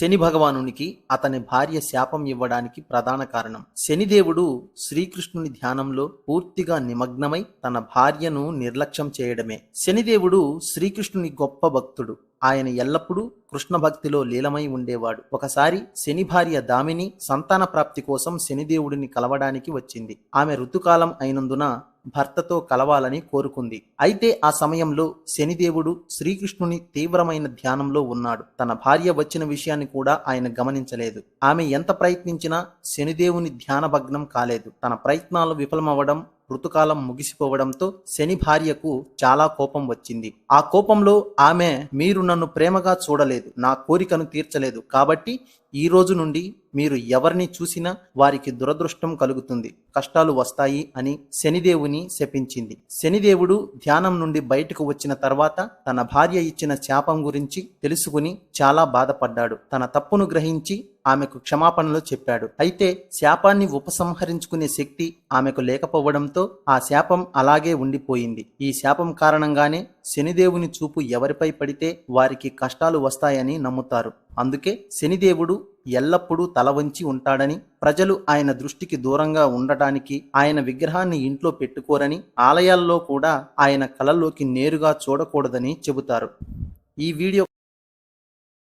శని భగవానునికి అతని భార్య శాపం ఇవ్వడానికి ప్రధాన కారణం. శనిదేవుడు శ్రీకృష్ణుని ధ్యానంలో పూర్తిగా నిమగ్నమై తన భార్యను నిర్లక్ష్యం చేయడమే. శనిదేవుడు శ్రీకృష్ణుని గొప్ప భక్తుడు. ఆయన ఎల్లప్పుడూ కృష్ణ భక్తిలో లీలమై ఉండేవాడు. ఒకసారి శని భార్య దామిని సంతాన ప్రాప్తి కోసం శనిదేవుడిని కలవడానికి వచ్చింది. ఆమె ఋతుకాలం అయినందున భర్తతో కలవాలని కోరుకుంది. అయితే ఆ సమయంలో శనిదేవుడు శ్రీకృష్ణుని తీవ్రమైన ధ్యానంలో ఉన్నాడు. తన భార్య వచ్చిన విషయాన్ని కూడా ఆయన గమనించలేదు. ఆమె ఎంత ప్రయత్నించినా శనిదేవుని ధ్యాన భగ్నం కాలేదు. తన ప్రయత్నాలు విఫలమవ్వడం ఋతుకాలం ముగిసిపోవడంతో శని భార్యకు చాలా కోపం వచ్చింది. ఆ కోపంలో ఆమె మీరు నన్ను ప్రేమగా చూడలేదు నా కోరికను తీర్చలేదు. కాబట్టి ఈ రోజు నుండి మీరు ఎవరిని చూసినా వారికి దురదృష్టం కలుగుతుంది. కష్టాలు వస్తాయి అని శనిదేవుని శపించింది. శనిదేవుడు ధ్యానం నుండి బయటకు వచ్చిన తర్వాత తన భార్య ఇచ్చిన శాపం గురించి తెలుసుకుని చాలా బాధపడ్డాడు. తన తప్పును గ్రహించి ఆమెకు క్షమాపణలు చెప్పాడు. అయితే శాపాన్ని ఉపసంహరించుకునే శక్తి ఆమెకు లేకపోవడంతో ఆ శాపం అలాగే ఉండిపోయింది. ఈ శాపం కారణంగానే శనిదేవుని చూపు ఎవరిపై పడితే వారికి కష్టాలు వస్తాయని నమ్ముతారు. అందుకే శనిదేవుడు ఎల్లప్పుడూ తల వంచి ఉంటాడని ప్రజలు ఆయన దృష్టికి దూరంగా ఉండటానికి ఆయన విగ్రహాన్ని ఇంట్లో పెట్టుకోరని ఆలయాల్లో కూడా ఆయన కళల్లోకి నేరుగా చూడకూడదని చెబుతారు. ఈ వీడియో